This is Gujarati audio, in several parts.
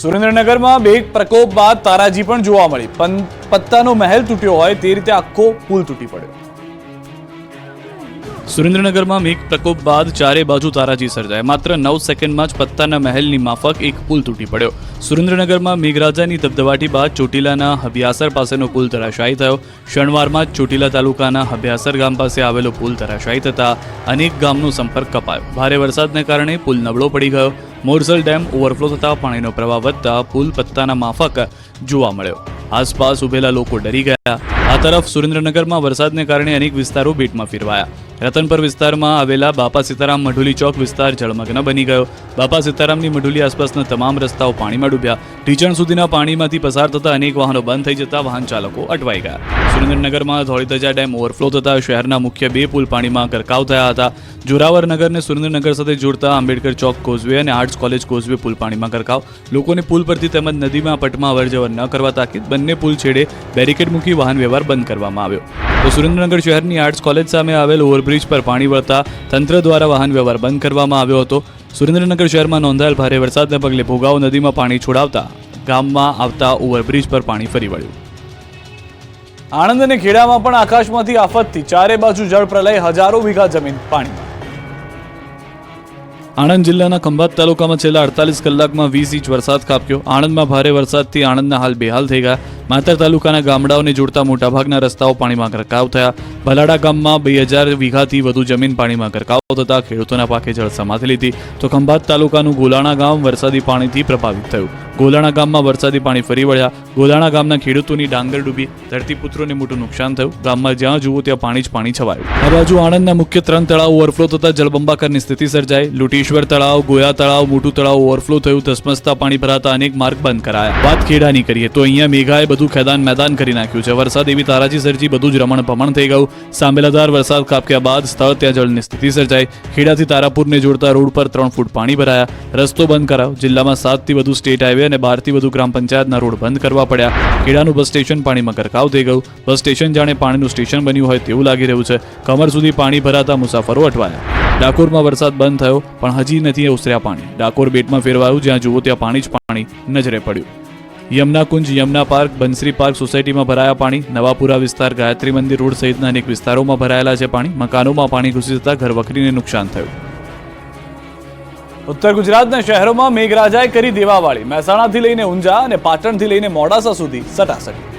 સુરેન્દ્રનગરમાં બે પ્રકોપ બાદ તારાજી પણ જોવા મળી. પત્તાનો મહેલ તૂટ્યો હોય તે રીતે આખો પુલ તૂટી પડ્યો. સુરેન્દ્રનગરમાં મેઘ પ્રકોપ બાદ ચારે બાજુ તારાજી સર્જાય. માત્ર નવ સેકન્ડમાં જ પત્તાના મહેલની માફક એક પુલ તૂટી પડ્યો. સુરેન્દ્રનગરમાં મેઘરાજાની ધબધબાટી બાદ ચોટીલાના હબિયાસર પાસેનો પુલ ધરાશાયી થયો. શણવારમાં ચોટીલા તાલુકાના હબિયાસર ગામ પાસે આવેલો પુલ ધરાશાયી થતા અનેક ગામનો સંપર્ક કપાયો. ભારે વરસાદને કારણે પુલ નબળો પડી ગયો. મોરસલ ડેમ ઓવરફ્લો થતા પાણીનો પ્રવાહ વધતા પુલ પત્તાના માફક જોવા મળ્યો. આસપાસ ઉભેલા લોકો ડરી ગયા. આ તરફ સુરેન્દ્રનગરમાં વરસાદને કારણે અનેક વિસ્તારો બેટમાં ફેરવાયા. રતનપર વિસ્તારમાં આવેલા બાપા સીતારામ મઢુલી ચોક વિસ્તાર જળમગ્ન બની ગયો. બાપા સીતારામની મઢુલી આસપાસના તમામ રસ્તાઓ પાણીમાં ડૂબ્યા. ઢીચણ સુધીના પાણીમાંથી પસાર થતા અનેક વાહનો બંધ થઈ જતા વાહન ચાલકો અટવાઈ ગયા. સુરેન્દ્રનગરમાં ધોળીધજા ડેમ ઓવરફ્લો થતા શહેરના મુખ્ય બે પુલ પાણીમાં ગરકાવ થયા હતા. જોરાવર નગરને સુરેન્દ્રનગર સાથે જોડતા આંબેડકર ચોક કોઝવે અને આર્ટ્સ કોલેજ કોઝવે પુલ પાણીમાં ગરકાવ. લોકોને પુલ પરથી તેમજ નદીમાં પટમાં અવરજવર ન કરવા તાકીદ બંને પુલ છેડે બેરિકેડ મૂકી વાહન વ્યવહાર બંધ કરવામાં આવ્યો. તો સુરેન્દ્રનગર શહેરની આર્ટ્સ કોલેજ સામે આવેલ ઓવરબ્રિજ પર પાણી વળતા તંત્ર દ્વારા વાહન વ્યવહાર બંધ કરવામાં આવ્યો હતો. સુરેન્દ્રનગર શહેરમાં નોંધાયેલ ભારે વરસાદને પગલે ભોગાવો નદીમાં પાણી છોડાવતા ગામમાં આવતા ઓવરબ્રિજ પર પાણી ફરી વળ્યું. આણંદ અને ખેડામાં પણ આકાશમાંથી આફતથી ચારે બાજુ જળ પ્રલય હજારો વીઘા જમીન પાણીમાં. આણંદ જિલ્લાના ખંભાત તાલુકામાં છેલ્લા અડતાલીસ કલાકમાં વીસ ઇંચ વરસાદ ખાબક્યો. આણંદમાં ભારે વરસાદથી આણંદના હાલ બેહાલ થઈ ગયા. માતર તાલુકાના ગામડાઓને જોડતા મોટાભાગના રસ્તાઓ પાણીમાં ગરકાવ થયા. ભલાડા ગામમાં બે હજાર વીઘાથી વધુ જમીન પાણીમાં ગરકાવ થતા ખેડૂતોના પાકે જળ સમાતી લીધી. તો ખંભાત તાલુકાનું ગોલાણા ગામ વરસાદી પાણીથી પ્રભાવિત થયું. ગોલાણા ગામમાં વરસાદી પાણી ફરી વળ્યા. ગોલાણા ગામના ખેડૂતોની ડાંગર ડૂબી. ધરતીપુત્રોને મોટું નુકસાન થયું. ગામમાં જ્યાં જુઓ ત્યાં પાણી જ પાણી છવાયું. આ બાજુ આણંદના મુખ્ય ત્રણ તળાવ ઓવરફ્લો થતા જળબંબાકારની સ્થિતિ સર્જાઈ. લૂટીશ્વર તળાવ, ગોયા તળાવ, મોટું તળાવ ઓવરફ્લો થયું, ધસમસતા પાણી ભરાતા અનેક માર્ગ બંધ કરાયા. વાત ખેડાની કરીએ તો અહીંયા મેઘાએ બધું ખેદાન મેદાન કરી નાખ્યું છે. વરસાદ એવી તારાજી સર્જી બધું જ રમણ ભમણ થઈ ગયું. સાંભેલાધાર વરસાદ કાપ્યા બાદ સ્થળ ત્યાં જળની સ્થિતિ સર્જાઈ. ખેડાથી તારાપુરને જોડતા રોડ પર ત્રણ ફૂટ પાણી ભરાયા. રસ્તો બંધ કરાયો. જિલ્લામાં સાતથી વધુ સ્ટેટ હાઈવે અને બારથી વધુ ગ્રામ પંચાયતના રોડ બંધ કરવા પડ્યા. ખેડાનું બસ સ્ટેશન પાણીમાં ગરકાવ થઈ ગયું. બસ સ્ટેશન જાણે પાણીનું સ્ટેશન બન્યું હોય તેવું લાગી રહ્યું છે. કમર સુધી પાણી ભરાતા મુસાફરો અટવાયા. ડાકોરમાં વરસાદ બંધ થયો, પણ હજી નથી ઉસર્યા પાણી. ડાકોર બેટમાં ફેરવાયું, જ્યાં જુઓ ત્યાં પાણી જ પાણી નજરે પડ્યું. યમુના કુંજ યમુના પાર્ક, બંસરી પાર્ક સોસાયટીમાં ભરાયા પાણી. નવાપુરા વિસ્તાર, ગાયત્રી મંદિર રોડ સહિતના અનેક વિસ્તારોમાં ભરાયેલા છે પાણી. મકાનોમાં પાણી ઘૂસી જતા ઘરવખરીને નુકસાન થયું. ઉત્તર ગુજરાતના શહેરોમાં મેઘરાજાએ કરી દેવાવાળી. મહેસાણાથી લઈને ઊંઝા અને પાટણથી લઈને મોડાસા સુધી સટાસટી.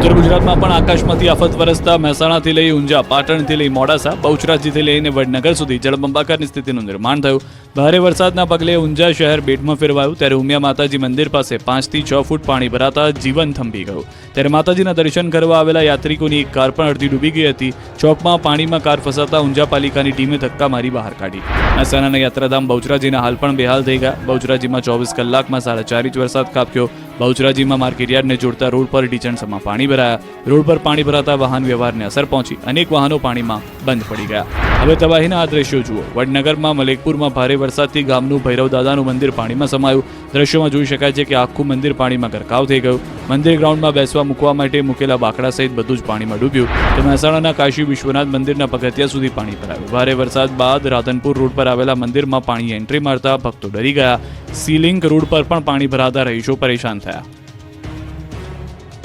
ઉત્તર ગુજરાતમાં પણ આકાશમાંથી આફત વરસતા મહેસાણાથી લઈ ઊંઝા, પાટણથી લઈ મોડાસા, બહુચરાજીથી લઈને વડનગર સુધી જળબંબાકારની સ્થિતિનું નિર્માણ થયું. ભારે વરસાદના પગલે ઊંઝા શહેર બેટમાં ફેરવાયું. ત્યારે ઉમિયા માતાજી મંદિર પાસે પાંચથી છ ફૂટ પાણી ભરાતા જીવન થંભી ગયું. ત્યારે માતાજીના દર્શન કરવા આવેલા યાત્રિકોની એક કાર પણ અડધી ડૂબી ગઈ હતી. ચોકમાં પાણીમાં કાર ફસાતા ઊંઝા પાલિકાની ટીમે ધક્કા મારી બહાર કાઢી. મહેસાણાના યાત્રાધામ બહુચરાજીના હાલ પણ બેહાલ થઈ ગયા. બહુચરાજીમાં ચોવીસ કલાકમાં સાડા ચાર ઇંચ વરસાદ ખાબક્યો. બહુચરાજીમાં માર્કેટયાર્ડને જોડતા રોડ પર ડીચણસમાં પાણી ભરાયા. રોડ પર પાણી ભરાતા વાહન વ્યવહારને અસર પહોંચી. અનેક વાહનો પાણીમાં બંધ પડી ગયા. હવે તબાહીના આ દ્રશ્યો જુઓ. વડનગરમાં મલેકપુરમાં ભારે વરસાદથી ગામનું ભૈરવ દાદાનું મંદિર પાણીમાં સમાયું. દ્રશ્યોમાં જોઈ શકાય છે કે આખું મંદિર પાણીમાં ગરકાવ થઈ ગયું. મંદિર ગ્રાઉન્ડમાં બેસવા મૂકવા માટે મૂકેલા બાકડા સહિત બધું જ પાણીમાં ડૂબ્યું. તો મહેસાણાના કાશી વિશ્વનાથ મંદિરના પગથિયા સુધી પાણી ભરાયું. ભારે વરસાદ બાદ રાધનપુર રોડ પર આવેલા મંદિરમાં પાણી એન્ટ્રી મારતા ભક્તો ડરી ગયા. સીલિંગ રોડ પર પણ પાણી ભરાતા રહીશો પરેશાન થયા.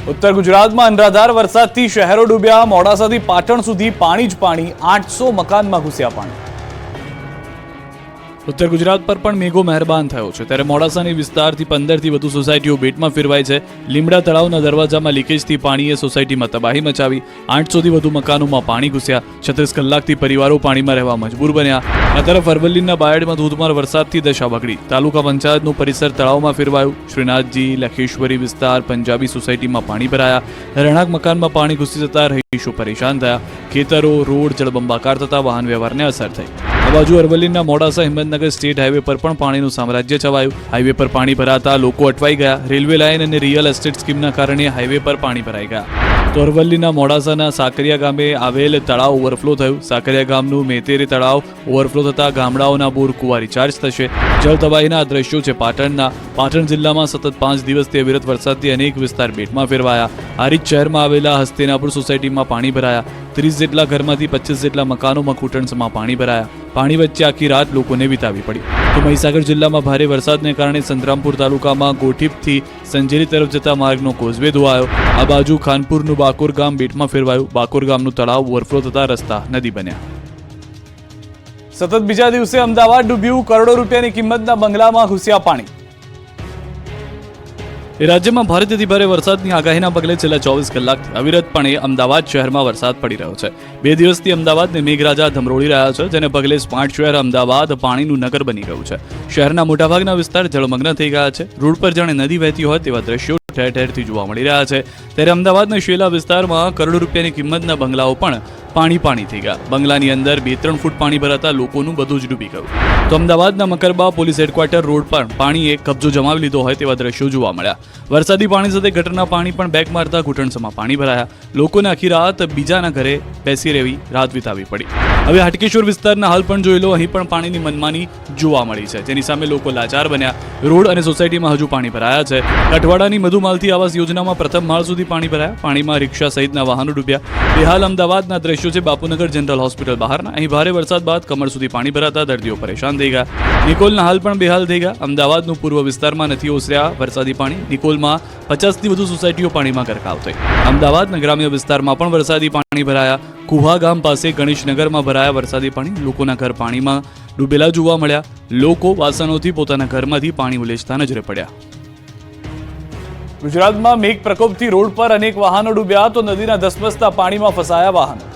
ઉત્તર ગુજરાતમાં અનરાધાર વરસાદથી શહેરો ડૂબ્યા. મોડાસાથી પાટણ સુધી પાણી જ પાણી. આઠસો મકાનમાં ઘૂસ્યા પાણી. ઉત્તર ગુજરાત પર પણ મેઘો મહેરબાન થયો છે. ત્યારે મોડાસાની વિસ્તારથી પંદરથી વધુ સોસાયટીઓ બેટમાં ફેરવાઈ છે. લીમડા તળાવના દરવાજામાં લીકેજથી પાણીએ સોસાયટીમાં તબાહી મચાવી આઠસોથી વધુ મકાનોમાં પાણી ઘૂસ્યા. છત્રીસ કલાકથી પરિવારો પાણીમાં રહેવા મજબૂર બન્યા. આ તરફ અરવલ્લીના બાયડમાં ધોધમાર વરસાદથી દશા બગડી. તાલુકા પંચાયતનું પરિસર તળાવમાં ફેરવાયું. શ્રીનાથજી, લખેશ્વરી વિસ્તાર, પંજાબી સોસાયટીમાં પાણી ભરાયા. રહેણાંક મકાનમાં પાણી ઘૂસી જતા રહીશો પરેશાન થયા. ખેતરો, રોડ જળબંબાકાર થતા વાહન વ્યવહારને અસર થઈ. આ બાજુ અરવલ્લીના મોડાસા હિંમતનગર સ્ટેટ હાઈવે પર પણ પાણીનું સામ્રાજ્ય છવાયું. હાઈવે પર પાણી ભરાતા લોકો અટવાઈ ગયા. રેલવે લાઇન અને રિયલ એસ્ટેટ સ્કીમના કારણે હાઈવે પર પાણી ભરાઈ ગયા. તો અરવલ્લીના મોડાસાના સાકરિયા ગામે આવેલ તળાવ ઓવરફ્લો થયું. સાકરિયા ગામનું મેતેરી તળાવ ઓવરફ્લો થતા ગામડાઓના બોર કુવા રિચાર્જ થશે. જળ તબાહીના દ્રશ્યો છે પાટણના. પાટણ જિલ્લામાં સતત પાંચ દિવસથી અવિરત વરસાદથી અનેક વિસ્તાર બેટમાં ફેરવાયા. હારીજ શહેરમાં આવેલા હસ્તિનાપુર સોસાયટીમાં પાણી ભરાયા. ત્રીસ જેટલા ઘરમાંથી પચીસ જેટલા મકાનોમાં ઘૂંટણસમાં પાણી ભરાયા. પાણી વચ્ચે આખી રાત લોકોને વિતાવી પડી. તો મહીસાગર જિલ્લામાં ભારે વરસાદને કારણે સંતરામપુર તાલુકામાં ગોઠીપથી સંજેલી તરફ જતા માર્ગનો કોઝવે ધોવાયો. આ બાજુ ખાનપુરનું બાકોર ગામ બેટમાં ફેરવાયું. બાકોર ગામનું તળાવ ઓવરફ્લો થતા રસ્તા નદી બન્યા. સતત બીજા દિવસે અમદાવાદ ડૂબ્યું કરોડો રૂપિયાની કિંમતના બંગલામાં ઘૂસ્યા પાણી. રાજ્યમાં ભારેથી ભારે વરસાદની આગાહીના પગલે છેલ્લા ચોવીસ કલાકથી અવિરતપણે અમદાવાદ શહેરમાં વરસાદ પડી રહ્યો છે. બે દિવસથી અમદાવાદને મેઘરાજા ધમરોળી રહ્યા છે, જેને પગલે સ્માર્ટ શહેર અમદાવાદ પાણીનું નગર બની ગયું છે. શહેરના મોટાભાગના વિસ્તાર જળમગ્ન થઈ ગયા છે. રોડ પર જાણે નદી વહેતી હોય તેવા દ્રશ્યો ઠેર ઠેરથી જોવા મળી રહ્યા છે. ત્યારે અમદાવાદના શેલા વિસ્તારમાં કરોડો રૂપિયાની કિંમતના બંગલાઓ પણ પાણી પાણી થઈ ગયા. બંગલાની અંદર બે ત્રણ ફૂટ પાણી ભરાતા લોકોનું બધું જ ડૂબી ગયું. તો અમદાવાદના મકરબા પોલીસ હેડક્વાર્ટર રોડ પર પાણીએ કબજો જમાવી લીધો હોય તેવા દ્રશ્યો જોવા મળ્યા. વરસાદી પાણી સાથે ગટરના પાણી પણ બેક મારતા ઘૂંટણસમાં પાણી ભરાયા. લોકોને આખી રાત બીજાના ઘરે બેસી રહેવી રાત વિતાવી પડી. હવે હાટકેશ્વર વિસ્તારના હાલ પણ જોઈ લો, અહીં પણ પાણીની મનમાની જોવા મળી છે. જેની સામે લોકો લાચાર બન્યા. રોડ અને સોસાયટીમાં હજુ પાણી ભરાયા છે. કઠવાડાની મધુમાલતી આવાસ યોજનામાં પ્રથમ માળ સુધી પાણી ભરાયા. પાણીમાં રિક્ષા સહિતના વાહનો ડૂબ્યા. બેહાલ અમદાવાદના દ્રશ્યો છે બાપુનગર જનરલ હોસ્પિટલ બહારના. અહીં ભારે વરસાદ બાદ કમર સુધી પાણી ભરાતા દર્દીઓ પરેશાન થઈ ગયા. નિકોલના હાલ પણ બેહાલ થઈ ગયા. અમદાવાદનું પૂર્વ વિસ્તારમાં નથી ઓસર્યા વરસાદી પાણી. નિકોલમાં પચાસથી વધુ સોસાયટીઓ પાણીમાં ગરકાવ થઈ. અમદાવાદના ગ્રામ્ય વિસ્તારમાં પણ વરસાદી પાણી ભરાયા. કુહા ગામ પાસે ગણેશનગરમાં ભરાયા વરસાદી પાણી. લોકોના ઘર પાણીમાં ડૂબેલા જોવા મળ્યા. લોકો વાસણોથી પોતાના ઘરમાંથી પાણી ઉલેચતા નજરે પડ્યા. ગુજરાતમાં મેઘ પ્રકોપથી રોડ પર અનેક વાહનો ડૂબ્યા તો નદીના ધસમસતા પાણીમાં ફસાયા વાહનો.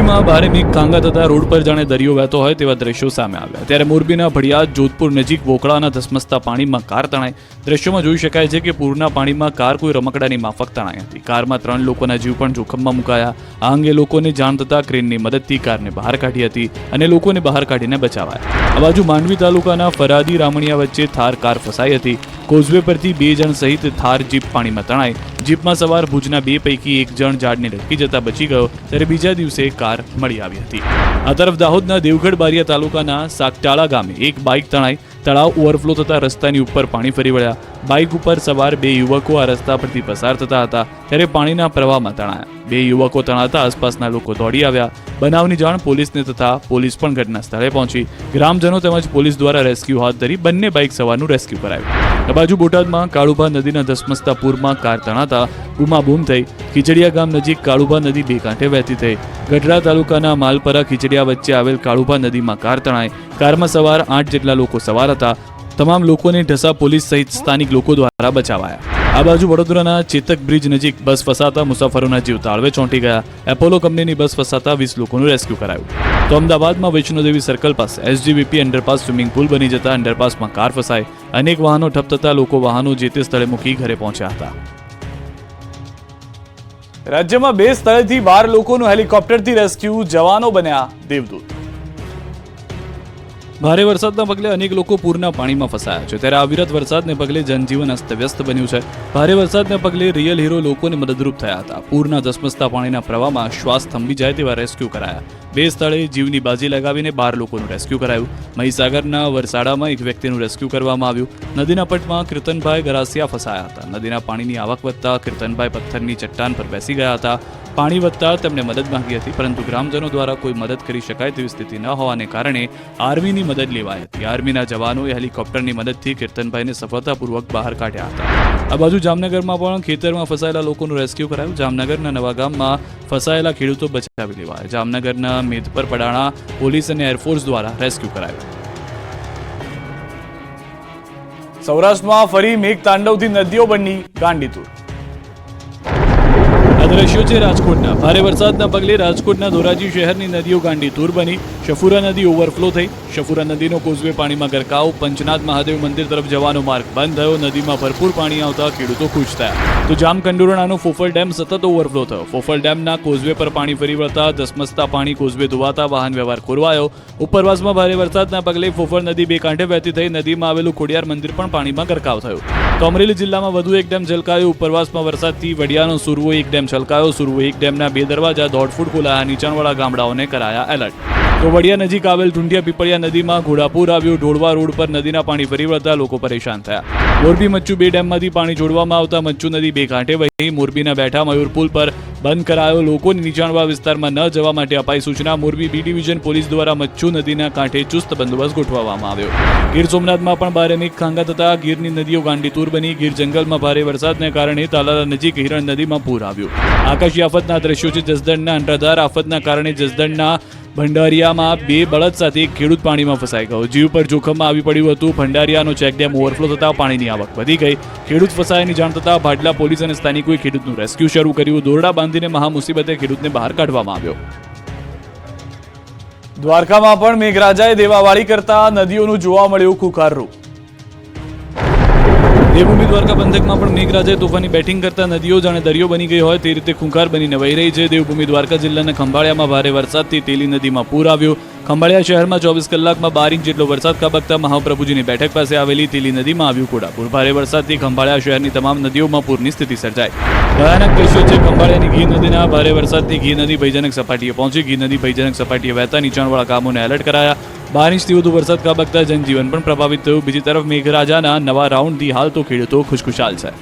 મોરબીમાં ભારે મેઘ કાંગા થતા રોડ પર જાણે દરિયો વહેતો હોય તેવા દ્રશ્યો સામે આવ્યા. ત્યારે મોરબીના ભડિયા જોધપુર નજીક વોકળાના ધસમસતા પાણીમાં કાર તણાઈ. દ્રશ્યોમાં જોઈ શકાય છે કે પૂરના પાણીમાં કાર કોઈ રમકડાની માફક તણાઈ હતી. કારમાં ત્રણ લોકોના જીવ પણ જોખમમાં મુકાયા. આ અંગે લોકોને જાણ થતા ક્રેનની મદદથી કારને બહાર કાઢી હતી અને લોકોને બહાર કાઢીને બચાવાયા. આ બાજુ માંડવી તાલુકાના ફરાદી રામણિયા વચ્ચે થાર કાર ફસાઈ હતી. કોઝવે પરથી બે જણ સહિત થાર જીપ પાણીમાં તણાઈ. જીપમાં સવાર ભુજના બે પૈકી એક જણ ઝાડને લટકી જતા બચી ગયો. ત્યારે બીજા દિવસે કાર મળી આવી હતી. આ તરફ દાહોદના દેવગઢ બારિયા તાલુકાના સાકટાળા ગામે એક બાઇક તણાઈ તળાવ ઓવરફ્લો થતા રસ્તાની ઉપર પાણી ફરી વળ્યા. બાઇક ઉપર સવાર બે યુવકો આ રસ્તા પરથી પસાર થતા હતા. ત્યારે પાણીના પ્રવાહમાં તણાયા. બે યુવકો તણાતા આસપાસના લોકો દોડી આવ્યા. બનાવની જાણ પોલીસને તથા પોલીસ પણ ઘટના સ્થળે પહોંચી. ગ્રામજનો તેમજ પોલીસ દ્વારા રેસ્ક્યુ હાથ ધરી બંને બાઇક સવારનું રેસ્ક્યુ કરાયું. આ બાજુ બોટાદમાં કાળુભા નદીના ધસમસતા પૂરમાં કાર તણાતા બૂમાબૂમ થઈ. ખીચડિયા ગામ નજીક કાળુભા નદી બે કાંઠે વહેતી થઈ. ગઢડા તાલુકાના માલપરા ખીચડિયા વચ્ચે આવેલ કાળુભા નદીમાં કાર તણાઈ કારમાં સવાર આઠ જેટલા લોકો સવાર હતા. તમામ લોકોને ઢસા પોલીસ સહિત સ્થાનિક લોકો દ્વારા બચાવાયા. આ બાજુ વડોદરાના ચેતક બ્રિજ નજીક બસ ફસાતા મુસાફરોના જીવ તાળવે ચોંટી ગયા. એપોલો કંપનીની બસ ફસાતા વીસ લોકોનું રેસ્ક્યુ કરાયું. તો અમદાવાદમાં વૈષ્ણોદેવી સર્કલ પાસે એસજીવીપી અંડરપાસ સ્વિમિંગ પુલ બની જતા અંડરપાસમાં કાર ફસાઈ. અનેક વાહનો ઠપ થતા લોકો વાહનો જે તે સ્થળે મૂકી ઘરે પહોંચ્યા હતા. રાજ્યમાં બે સ્થળેથી બાર લોકોનું હેલિકોપ્ટરથી રેસ્ક્યુ જવાનો બન્યા દેવદૂત. ભારે વરસાદના પગલે અનેક લોકો પૂરના પાણીમાં ફસાયા છે. ત્યારે અવિરત વરસાદને પગલે જનજીવન અસ્તવ્યસ્ત બન્યું છે. ભારે વરસાદને પગલે રિયલ હીરો લોકોને મદદરૂપ થયા હતા. પૂરના ધસમસતા પાણીના પ્રવાહમાં શ્વાસ થંભી જાય તેવા રેસ્ક્યુ કરાયા. બે સ્થળે જીવની બાજી લગાવીને બાર લોકોનું રેસ્ક્યુ કરાયું. મહીસાગરના વરસાડામાં એક વ્યક્તિનું રેસ્ક્યુ કરવામાં આવ્યું. નદીના પટમાં કીર્તનભાઈ ગરાસિયા ફસાયા હતા. નદીના પાણીની આવક વધતા કીર્તનભાઈ પથ્થરની ચટ્ટાન પર બેસી ગયા હતા. પાણી વધતા તેમણે મદદ માંગી હતી, પરંતુ ગ્રામજનો દ્વારા કોઈ મદદ કરી શકાય તેવી સ્થિતિ ન હોવાને કારણે આર્મીની મદદ લેવાઈ હતી. આર્મીના જવાનોએ હેલિકોપ્ટરની મદદથી કીર્તનભાઈને સફળતાપૂર્વક બહાર કાઢ્યા હતા. આ બાજુ જામનગરમાં પણ ખેતરમાં ફસાયેલા લોકોનું રેસ્ક્યુ કરાયું. જામનગરના નવા ગામમાં ફસાયેલા ખેડૂતો બચાવી લેવાયા. જામનગરના મેદપર પડાણા પોલીસ અને એરફોર્સ દ્વારા રેસ્ક્યુ કરાયું. સૌરાષ્ટ્રમાં ફરી મેઘ તાંડવથી નદીઓ બની ગાંડીતુર. દ્રશ્યો છે રાજકોટના. ભારે વરસાદના પગલે રાજકોટના ધોરાજી શહેરની નદીઓ ગાંડી તૂર બની. શફુરા નદી ઓવરફ્લો થઈ. શફુરા નદીનો કોઝવે પાણીમાં ગરકાવ પંચનાથ મહાદેવ મંદિર તરફ જવાનો માર્ગ બંધ થયો, નદીમાં ભરપૂર પાણી આવતા ખેડૂતો ખુશ થયા. તો જામકંડોરણાનો ફોફલ ડેમ સતત ઓવરફ્લો થયો. ફોફલ ડેમના કોઝવે પર પાણી ફરી વળતા ધસમસતા પાણી કોઝવે ધોવાતા વાહન વ્યવહાર ખોરવાયો. ઉપરવાસમાં ભારે વરસાદના પગલે ફોફળ નદી બે કાંઠે વહેતી થઈ નદીમાં આવેલું ખોડિયાર મંદિર પણ પાણીમાં ગરકાવ થયું. તો અમરેલી જિલ્લામાં વધુ એક ડેમ છલકાયો. ઉપરવાસમાં વરસાદથી વડિયાનો સુરવો એક ડેમ છલકાયો. સુરવો એક ડેમના બે દરવાજા દોઢ ફૂટ ખોલાયા નીચાણવાળા ગામડાઓને કરાયા એલર્ટ. તો વડિયા નજીક આવેલ ઢુંડિયા પીપળિયા નદીમાં ઘોડાપુર આવ્યું. ઢોળવા રોડ પર નદીના પાણી ભરી વળતા લોકો પરેશાન થયા. મોરબી મચ્છુ બે ડેમમાંથી પાણી જોડવામાં આવતા મચ્છુ નદી બે કાંઠે વહી મોરબીના બેઠા મયુર પુલ પર બંધ કરાયો. લોકોને નીચાણવા વિસ્તારમાં ન જવા માટે અપાઈ સૂચના. મોરબી બી ડિવિઝન પોલીસ દ્વારા મચ્છુ નદીના કાંઠે ચુસ્ત બંદોબસ્ત ગોઠવવામાં આવ્યો. ગીર સોમનાથમાં પણ ભારે મેઘ ખાંગા થતા ગીરની નદીઓ ગાંડીતુર બની. ગીર જંગલમાં ભારે વરસાદને કારણે તાલાલા નજીક હિરણ નદીમાં પૂર આવ્યું. આકાશી આફતના દ્રશ્યો છે જસદણના અંટાધાર આફતના કારણે જસદણના ભંડારિયામાં બે બળદ સાથે ખેડૂત પાણીમાં ફસાઈ ગયો. જીવ પર જોખમમાં આવી પડ્યું હતું. ભંડારિયાનો ચેકડેમ ઓવરફ્લો થતાં પાણીની આવક વધી ગઈ. ખેડૂત ફસાયાની જાણ થતાં ભાડલા પોલીસ અને સ્થાનિકોએ ખેડૂતનું રેસ્ક્યુ શરૂ કર્યું. દોરડા બાંધીને મહા મુસીબતે ખેડૂતને બહાર કાઢવામાં આવ્યો. દ્વારકામાં પણ મેઘરાજાએ દેવાવાળી કરતા નદીઓનું જોવા મળ્યું ખુખાર રૂપ. દેવભૂમિ દ્વારકા પંથકમાં પણ મેઘરાજાએ તોફાની બેટિંગ કરતા નદીઓ જાણે દરિયો બની ગઈ હોય તે રીતે ખૂંખાર બનીને વહી રહી છે. દેવભૂમિ દ્વારકા જિલ્લાના ખંભાળિયામાં ભારે વરસાદથી તેલી નદીમાં પૂર આવ્યું. ખંભાળિયા શહેરમાં ચોવીસ કલાકમાં બાર ઇંચ જેટલો વરસાદ ખાબકતા મહાપ્રભુજીની બેઠક પાસે આવેલી તીલી નદીમાં આવ્યું કોડાપુર ભારે વરસાદથી ખંભાળિયા શહેરની તમામ નદીઓમાં પૂરની સ્થિતિ સર્જાઈ. ભયાનક દ્રશ્યો છે ખંભાળિયાની ઘી નદીના. ભારે વરસાદથી ઘી નદી ભયજનક સપાટીએ પહોંચી. ઘી નદી ભયજનક સપાટીએ વહેતા નીચાણવાળા ગામોને એલર્ટ કરાયા. બાર ઇંચથી વધુ વરસાદ ખાબકતા જનજીવન પણ પ્રભાવિત થયું. બીજી તરફ મેઘરાજાના નવા રાઉન્ડથી હાલ તો ખેડૂતો ખુશખુશાલ છે.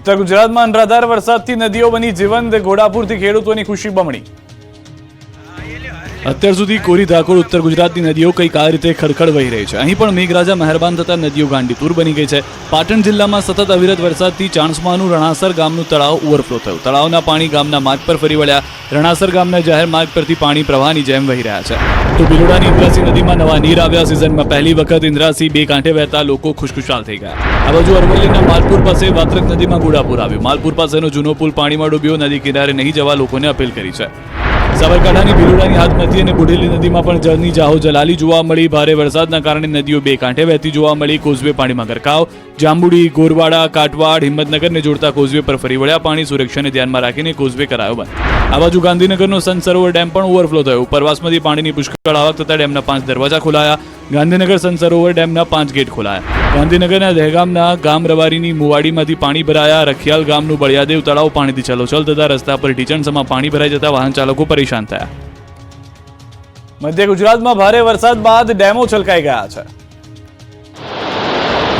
ઉત્તર ગુજરાતમાં અનરાધાર વરસાદથી નદીઓ બની જીવંત. ઘોડાપુરથી ખેડૂતોની ખુશી બમણી. અત્યાર સુધી કોરી ધાકોર ઉત્તર ગુજરાતની નદીઓ કંઈક આ રીતે ખડખડ વહી રહી છે? અહીં પણ મેઘરાજા મહેરબાન થતા નદીઓ ગાંડીતુર બની ગઈ છે. પાટણ જિલ્લામાં સતત અવિરત વરસાદથી ચાણસ્માનું રણાસર ગામનું તળાવ ઓવરફ્લો થયું. તળાવના પાણી ગામના માર્ગ પર ફરી વળ્યા. રણાસર ગામના જાહેર માર્ગ પરથી પાણી પ્રવાહની જેમ વહી રહ્યા છે. તો બિલોડાની ઇન્દ્રાસી નદીમાં નવા નીર આવ્યા સિઝનમાં પહેલી વખત ઇન્દ્રાસી બે કાંઠે વહેતા લોકો ખુશખુશાલ થઈ ગયા. આ બાજુ અરવલ્લીના માલપુર પાસે વાત્રક નદીમાં ગુડાપુર આવ્યું. માલપુર પાસેનો જૂનો પુલ પાણીમાં ડૂબ્યો. નદી કિનારે નહીં જવા લોકોને અપીલ કરી છે. સાબરકાંઠાની ભીલોડાની હાથમતી અને બુઢેલી નદીમાં પણ જળની જાહો જલાલી જોવા મળી. ભારે વરસાદના કારણે નદીઓ બે કાંઠે વહેતી જોવા મળી. કોઝવે પાણીમાં ગરકાવ. જાંબુડી, ગોરવાડા, કાટવાડ, હિંમતનગરને જોડતા કોઝવે પર ફરી વળ્યા પાણી. સુરક્ષાને ધ્યાનમાં રાખીને કોઝવે કરાયો બંધ. આ બાજુ ગાંધીનગરનો સંત સરોવર ડેમ પણ ઓવરફ્લો થયો. ઉપરવાસમાંથી પાણીની પુષ્કળ આવક થતા ડેમના પાંચ દરવાજા ખોલાયા. ગાંધીનગર સંત સરોવર ડેમના પાંચ ગેટ ખોલાયા. ગાંધીનગરના દહેગામના ગામ રવારીની મુવાડીમાંથી પાણી ભરાયા. રખિયાલ ગામનું બળિયાદેવ તળાવ પાણીથી છલોછલ થતા રસ્તા પર ઢીચણસમાં પાણી ભરાઈ જતા વાહન ચાલકો પરેશાન થયા. મધ્ય ગુજરાતમાં ભારે વરસાદ બાદ ડેમો છલકાઈ ગયા છે.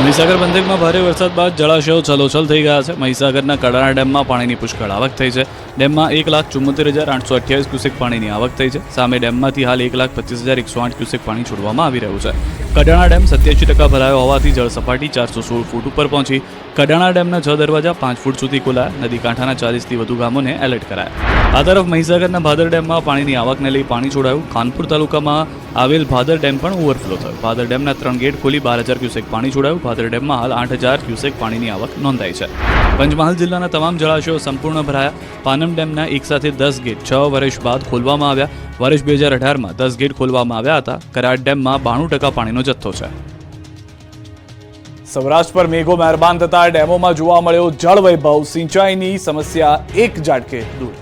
મહીસાગર પંથકમાં ભારે વરસાદ બાદ જળાશયો છલોછલ થઈ ગયા છે. મહીસાગરના કડાણા ડેમમાં પાણીની પુષ્કળ આવક થઈ છે. ડેમમાં એક લાખ ચુમ્મોતેર હજાર આઠસો અઠ્યાવીસ ક્યુસેક પાણીની આવક થઈ છે. સામે ડેમમાંથી હાલ એક લાખ પચીસ હજાર એકસો આઠ ક્યુસેક પાણી છોડવામાં આવી રહ્યું છે. કડાણા ડેમ સત્યાસી ટકા ભરાયો હોવાથી જળ સપાટી ચારસો સોળ ફૂટ ઉપર પહોંચી. કડાણા ડેમના છ દરવાજા પાંચ ફૂટ સુધી ખોલાયા. નદી કાંઠાના ચાલીસથી વધુ ગામોને એલર્ટ કરાયા. આ તરફ મહીસાગરના ભાદર ડેમમાં પાણીની આવકને લઈ પાણી છોડાયું. ખાનપુર તાલુકામાં આવેલ ભાદર ડેમ પણ ઓવરફ્લો થયો. ભાદર ડેમના ત્રણ ગેટ ખોલી બાર હજાર ક્યુસેક પાણી છોડાયું. ભાદર ડેમમાં હાલ આઠ હજાર ક્યુસેક પાણીની આવક નોંધાઈ છે. પંચમહાલ જિલ્લાના તમામ જળાશયો સંપૂર્ણ ભરાયા. પાનમ ડેમના એક સાથે દસ ગેટ છ વર્ષ બાદ ખોલવામાં આવ્યા. વર્ષ બે હજાર અઢારમાં દસ ગેટ ખોલવામાં આવ્યા હતા. કરાડ ડેમમાં બાણું ટકા પાણીનો જથ્થો છે. સૌરાષ્ટ્ર પર મેઘો મહેરબાન થતા ડેમોમાં જોવા મળ્યો જળવૈભવ. સિંચાઈની સમસ્યા એક ઝાટકે દૂર.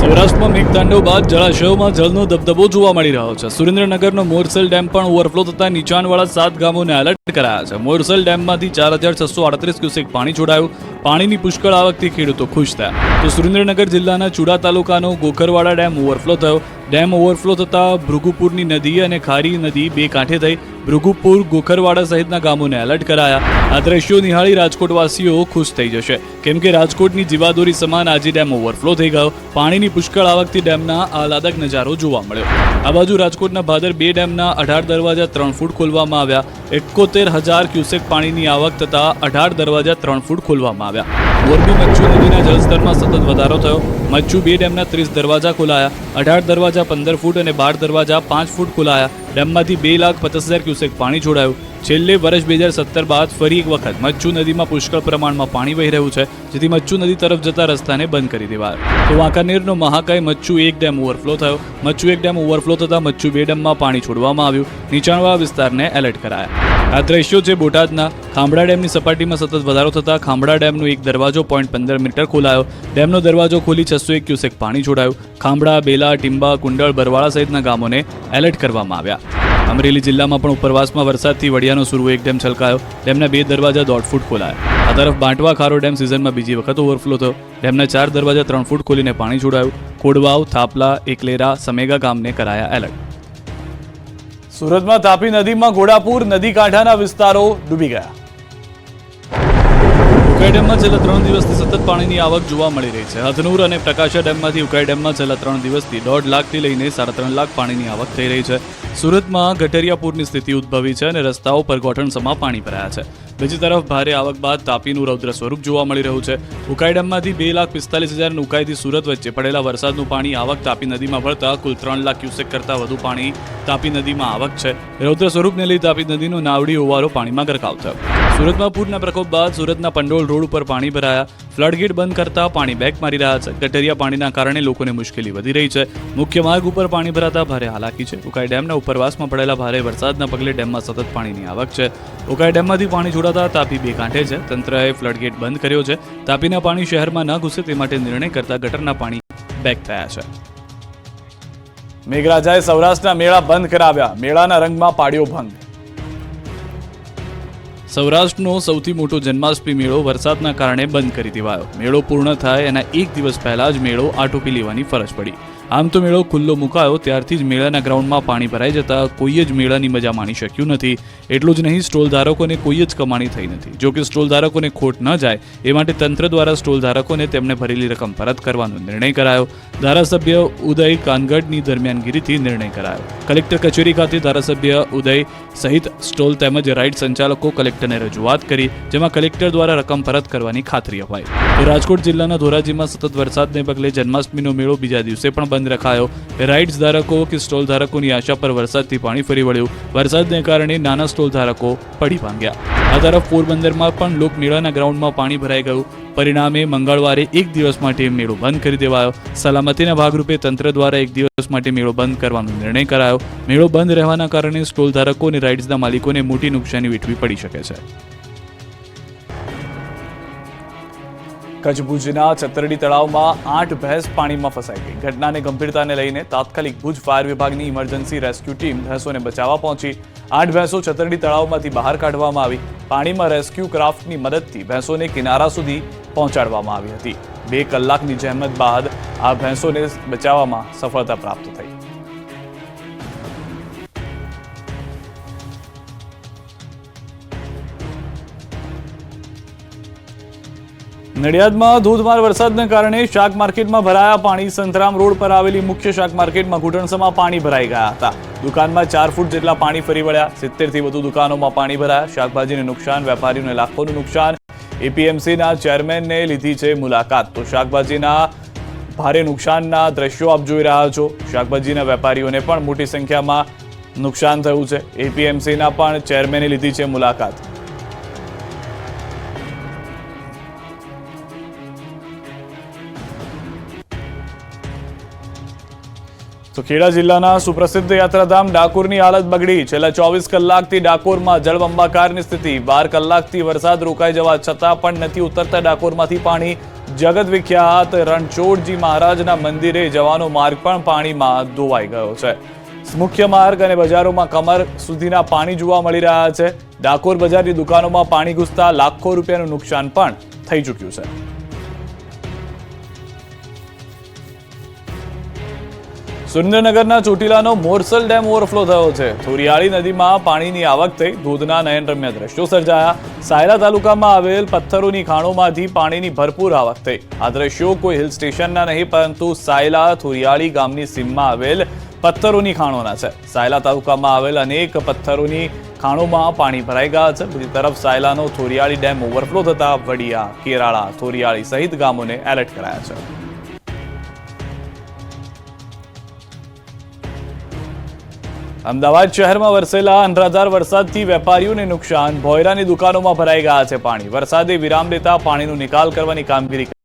સૌરાષ્ટ્રમાં મેઘતાંડવ બાદ જળાશયોમાં જળનો દબદબો જોવા મળી રહ્યો છે. સુરેન્દ્રનગરનો મોરસલ ડેમ પણ ઓવરફ્લો થતા નીચાણવાળા સાત ગામોને એલર્ટ કરાયા છે. મોરસલ ડેમમાંથી ચાર હજાર છસો આડત્રીસ ક્યુસેક પાણી છોડાયું. પાણીની પુષ્કળ આવકથી ખેડૂતો ખુશ થયા. તો સુરેન્દ્રનગર જિલ્લાના ચુડા તાલુકાનો ગોખરવાડા ડેમ ઓવરફ્લો થયો. ડેમ ઓવરફ્લો થતા ભૃગુપુરની નદી અને ખારી નદી બે કાંઠે થઈ ભૃગુપુર, ગોખરવાડા સહિતના ગામોને એલર્ટ કરાયા. આ દ્રશ્યો નિહાળી રાજકોટવાસીઓ ખુશ થઈ જશે. કેમ કે રાજકોટની જીવાદોરી સમાન આજે ડેમ ઓવરફ્લો થઈ ગયો. પાણીની પુષ્કળ આવકથી ડેમના આહલાદક નજારો જોવા મળ્યો. આ બાજુ રાજકોટના ભાદર બે ડેમના અઢાર દરવાજા ત્રણ ફૂટ ખોલવામાં આવ્યા. એકોતેર હજાર ક્યુસેક પાણીની આવક થતાં અઢાર દરવાજા ત્રણ ફૂટ ખોલવામાં આવ્યા. મોરબી મચ્છુ નદીના જળસ્તરમાં સતત વધારો થયો. મચ્છુ બે ડેમના ત્રીસ દરવાજા ખોલાયા, અઢાર દરવાજા પંદર ફૂટ અને બાર દરવાજા પાંચ ફૂટ ખોલાયા. ડેમમાંથી બે લાખ પચાસ હજાર ક્યુસેક પાણી છોડાયું. છેલ્લે વર્ષ બે હજાર સત્તર બાદ ફરી એક વખત મચ્છુ નદીમાં પુષ્કળ પ્રમાણમાં પાણી વહી રહ્યું છે, જેથી મચ્છુ નદી તરફ જતા રસ્તાને બંધ કરી દેવાયો. તો વાંકાનેરનો મહાકાય મચ્છુ એક ડેમ ઓવરફ્લો થયો. મચ્છુ એક ડેમ ઓવરફ્લો થતાં મચ્છુ બે ડેમમાં પાણી છોડવામાં આવ્યું. નીચાણવાળા વિસ્તારને એલર્ટ કરાયા. આ દ્રશ્યો છે બોટાદના. ખાંભડા ડેમની સપાટીમાં સતત વધારો થતાં ખાંભડા ડેમનો એક દરવાજો પોઈન્ટ પંદર મીટર ખોલાયો. ડેમનો દરવાજો ખોલી છસો એક ક્યુસેક પાણી છોડાયું. ખાંભડા બેલા, ટીંબા, કુંડળ, બરવાળા સહિતના ગામોને એલર્ટ કરવામાં આવ્યા. અમરેલી જિલ્લામાં પણ ઉપરવાસમાં વરસાદથી વડિયાનો સુરવો એક ડેમ છલકાયો. ડેમના બે દરવાજા દોઢ ફૂટ ખોલાયા. આ તરફ બાંટવા ખારો ડેમ સિઝનમાં બીજી વખત ઓવરફ્લો થયો. ડેમના ચાર દરવાજા ત્રણ ફૂટ ખોલીને પાણી છોડાયું. કોડવાવ, થાપલા, એકલેરા, સમેગા ગામને કરાયા એલર્ટ. સુરતમાં તાપી નદીમાં ઘોડાપુર નદી કાંઠાના વિસ્તારો ડૂબી ગયા. ઉકાઈ ડેમમાં છેલ્લા ત્રણ દિવસથી સતત પાણીની આવક જોવા મળી રહી છે. હથનુર અને પ્રકાશા ડેમમાંથી ઉકાઈ ડેમમાં છેલ્લા ત્રણ દિવસથી દોઢ લાખથી લઈને સાડા ત્રણ લાખ પાણીની આવક થઈ રહી છે. સુરતમાં ગટરિયાપુરની સ્થિતિ ઉદ્ભવી છે અને રસ્તાઓ પર ગોઠણસમાં પાણી ભરાયા છે. બીજી તરફ ભારે આવક બાદ તાપીનું રૌદ્ર સ્વરૂપ જોવા મળી રહ્યું છે. ઉકાઈ ડેમમાંથી બે લાખ પિસ્તાલીસ હજાર ઉકાઈથી સુરત વચ્ચે પડેલા વરસાદનું પાણી આવક તાપી નદીમાં ભળતા કુલ ત્રણ લાખ ક્યુસેક કરતાં વધુ પાણી તાપી નદીમાં આવક છે. રૌદ્ર સ્વરૂપને લઈ તાપી નદીનો નાવડી ઓવારો પાણીમાં ગરકાવ થયો. સુરતમાં પૂરના પ્રકોપ બાદ સુરતના પંડોળ રોડ ઉપર પાણી ભરાયા. ફ્લડગેટ બંધ કરતા પાણી બેક મારી રહ્યા છે. ગટરિયા પાણીના કારણે લોકોને મુશ્કેલી વધી રહી છે. મુખ્ય માર્ગ ઉપર પાણી ભરાતા ભારે હાલાકી છે. ઉકાઈ ડેમના ઉપરવાસમાં પડેલા ભારે વરસાદના પગલે ડેમમાં સતત પાણીની આવક છે. ઉકાઈ ડેમમાંથી પાણી છોડાતા તાપી બે કાંઠે છે. તંત્રએ ફ્લડગેટ બંધ કર્યો છે. તાપીના પાણી શહેરમાં ન ઘૂસે તે માટે નિર્ણય કરતા ગટરના પાણી બેક થયા છે. મેઘરાજાએ સૌરાષ્ટ્રના મેળા બંધ કરાવ્યા. મેળાના રંગમાં પાડ્યો ભંગ. સૌરાષ્ટ્રનો સૌથી મોટો જન્માષ્ટમી મેળો વરસાદના કારણે બંધ કરી દેવાયો. મેળો પૂર્ણ થાય એના એક દિવસ પહેલા જ મેળો આટોપી લેવાની ફરજ પડી. આમ તો મેળો ખુલ્લો મુકાયો, ત્યારથી જ મેળાના ગ્રાઉન્ડમાં પાણી ભરાઈ જતા કોઈ જ મેળાની મજા માણી શક્યું નથી. એટલું જ નહીં, સ્ટોલ ધારકોને કોઈ જ કમાણી થઈ નથી. જો કે સ્ટોલ ધારકોને ખોટ ન જાય, એ માટે તંત્ર દ્વારા સ્ટોલ ધારકોને તેમને ભરેલી રકમ પરત કરવાનો નિર્ણય કરાયો. ધારાસભ્ય ઉદય કાનગડની દરમિયાનગીરીથી નિર્ણય કરાયો. કલેક્ટર કચેરી ખાતે ધારાસભ્ય ઉદય સહિત સ્ટોલ તેમજ રાઇડ સંચાલકો કલેક્ટરને રજૂઆત કરી, જેમાં કલેક્ટર દ્વારા રકમ પરત કરવાની ખાતરી અપાઈ. રાજકોટ જિલ્લાના ધોરાજીમાં સતત વરસાદને પગલે જન્માષ્ટમીનો મેળો બીજા દિવસે પણ બંધ રખાયો. રાઇડ્સ ધારકો કે સ્ટોલ ધારકોની આશા પર વરસાદથી પાણી ફરી વળ્યું. વરસાદને કારણે નાના સ્ટોલ ધારકો પડી ભાંગ્યા. આ તરફ પોરબંદરમાં પણ લોકમેળાના ગ્રાઉન્ડમાં પાણી ભરાઈ ગયું. પરિણામે મંગળવારે એક દિવસ માટે મેળો બંધ કરી દેવાયો. સલામતીના ભાગરૂપે તંત્ર દ્વારા એક દિવસ માટે મેળો બંધ કરવાનો નિર્ણય કરાયો. મેળો બંધ રહેવાના કારણે સ્ટોલ ધારકો અને રાઇડ્સના માલિકોને મોટી નુકસાની વેઠવી પડી શકે છે. કચ્છ ભુજના ચતરડી તળાવમાં આઠ ભેંસ પાણીમાં ફસાઈ ગઈ. ઘટનાને ગંભીરતાને લઈને તાત્કાલિક ભુજ ફાયર વિભાગની ઇમરજન્સી રેસ્ક્યુ ટીમ ભેંસોને બચાવવા પહોંચી. આઠ ભેંસો ચતરડી તળાવમાંથી બહાર કાઢવામાં આવી. પાણીમાં રેસ્ક્યુ ક્રાફ્ટની મદદથી ભેંસોને કિનારા સુધી પહોંચાડવામાં આવી હતી. બે કલાકની જહેમત બાદ આ ભેંસોને બચાવવામાં સફળતા પ્રાપ્ત થઈ. નડિયાદમાં ધોધમાર વરસાદને કારણે શાક માર્કેટમાં ભરાયા પાણી સંતરામ રોડ પર આવેલી મુખ્ય શાક માર્કેટમાં ઘૂંટણસમાં પાણી ભરાઈ ગયા હતા. દુકાનમાં ચાર ફૂટ જેટલા પાણી ફરી વળ્યા. સિત્તેરથી વધુ દુકાનોમાં પાણી ભરાયા. શાકભાજીને નુકસાન, વેપારીઓને લાખોનું નુકસાન. એપીએમસીના ચેરમેનને લીધી છે મુલાકાત. તો શાકભાજીના ભારે નુકસાનના દ્રશ્યો આપ જોઈ રહ્યા છો. શાકભાજીના વેપારીઓને પણ મોટી સંખ્યામાં નુકસાન થયું છે. એપીએમસીના પણ ચેરમેને લીધી છે મુલાકાત. તો ખેડા જિલ્લાના સુપ્રસિદ્ધ યાત્રાધામ ડાકોરની હાલત બગડી. છેલ્લા ચોવીસ કલાકથી ડાકોરમાં જળબંબાકારની સ્થિતિ. બાર કલાકથી વરસાદ રોકાઈ જવા છતાં પણ નથી ઉતરતા ડાકોરમાંથી પાણી. જગત વિખ્યાત રણછોડજી મહારાજના મંદિરે જવાનો માર્ગ પણ પાણીમાં ધોવાઈ ગયો છે. મુખ્ય માર્ગ અને બજારોમાં કમર સુધીના પાણી જોવા મળી રહ્યા છે. ડાકોર બજારની દુકાનોમાં પાણી ઘૂસતા લાખો રૂપિયાનું નુકસાન પણ થઈ ચૂક્યું છે. સુરેન્દ્રનગરના ચોટીલાનો મોરસલ ડેમ ઓવરફ્લો થયો છે. થોરિયાળી નદીમાં પાણીની આવક થઈ, ધોધના નયનરમ્ય દ્રશ્યો સર્જાયા. સાયલા તાલુકામાં આવેલ પથ્થરોની ખાણોમાંથી પાણીની ભરપૂર આવક થઈ. આ દ્રશ્યો કોઈ હિલ સ્ટેશનના નહીં, પરંતુ સાયલા થોરિયાળી ગામની સીમમાં આવેલ પથ્થરોની ખાણોના છે. સાયલા તાલુકામાં આવેલ અનેક પથ્થરોની ખાણોમાં પાણી ભરાઈ ગયા છે. બીજી તરફ સાયલાનો થોરિયાળી ડેમ ઓવરફ્લો થતા વડિયા, કેરાળા થોરિયાળી સહિત ગામોને એલર્ટ કરાયા છે. અમદાવાદ શહેરમાં વરસેલા અનરાધાર વરસાદથી વેપારીઓને નુકસાન. ભોયરાની દુકાનોમાં ભરાઈ ગયા છે પાણી. વરસાદે વિરામ લેતા પાણીનો નિકાલ કરવાની કામગીરી